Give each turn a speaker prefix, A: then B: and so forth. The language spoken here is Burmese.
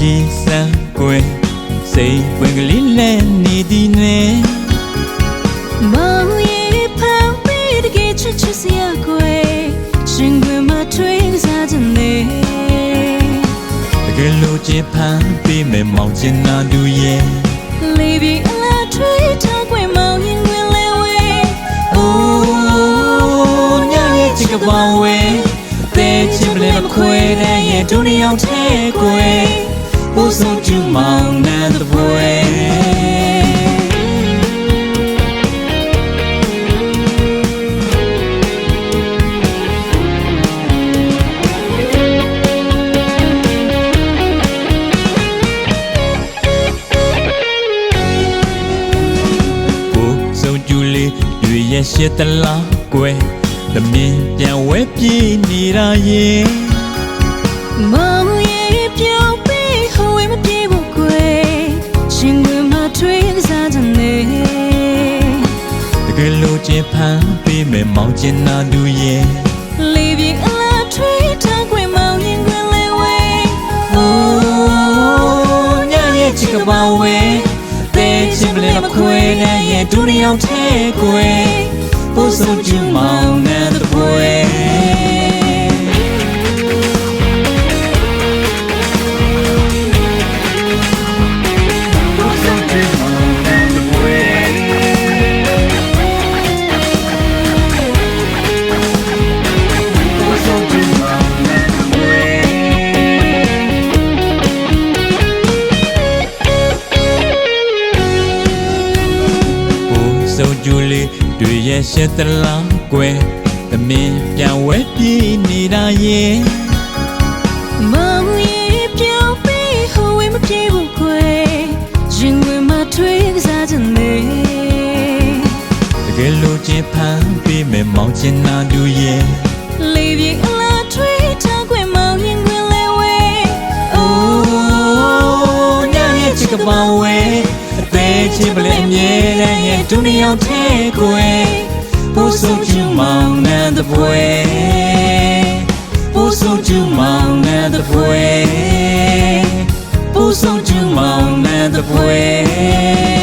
A: လေးတွေကိုကြည်စမ်းကွယ်စိတ်ဝင်ကလေးလက်နေသည်နဲ့
B: မောင်ရဲ့ဖန်ပြီးတကယ်ချစ်ချစ်စရာကွယ်ရှင်ခွင်မှာထွေးကစားခြင်းနဲ့
A: တကယ်လို့ချစ်ဖန်ပေးမယ်မောင်ချင်နာသူရဲ့
B: လေးပြီးအလားထွေးထားကွယ်မောင်ရင်ခွင်လဲဝဲ
A: အိုးညရဲ့ချစ်ကပောင်းဝဲတဲချစ်ပလဲမခွဲတဲ့ရဲ့ဒုနီအောင်ထဲကွယ် ဘိုးဆုံးကျူမောင်နှံတဲ့ဘွယ်ကိုဆုံးကျူလေးတွေ့ရရှိတလားကွယ်သမင်းပြန်ဝဲပြေးနေတာရဲ့
B: မောင်ရဲ့ပြောင်း
A: တကယ်လို့ချင်ဖန်ပေးမယ်မောင်ချင်နာသူရဲ့
B: လေးပြီးအလားထွေးထားကွယ်မောင်ရင်ခွင်လဲဝဲ
A: အိုးညရဲ့ချစ်ကပောင်းဝဲတဲချစ်ပလဲမခွဲတဲ့ရဲ့ဒုနီအောင်ထဲကွယ်ဘိုးဆုံးကျူမောင်နှံတဲ့ဘွ ရရှိတလားကွယ်သမင်းပြန်ဝဲပြေးနေတာရဲ့
B: မောင်ရဲ့ပြောင်းပြီးဟိုဝဲမပြေဘူးကွယ်ရင်ခွင်မှာထွေးကစားခြင်းနဲ့
A: တကယ်လို့ချင်ဖန်ပေးမယ်မောင်ချင်နာသူရဲ့
B: လေးပြီးအလားထွေးထားကွယ်မောင်ရင်ခွင်လဲဝဲ
A: အိုးညရဲ့ချစ်ကပောင်းဝဲအသေးချင်းပလဲအမြဲတမ်းရဲ့ဒုနီအောင်ထဲကွယ် ဘိုးဆုံးကျူမောင်နှံတဲ့ဘွယ်ဘိုးဆုံးကျူမောင်နှံတဲ့ဘွယ်ဘိုးဆုံးကျူမောင်နှံတဲ့ဘွယ်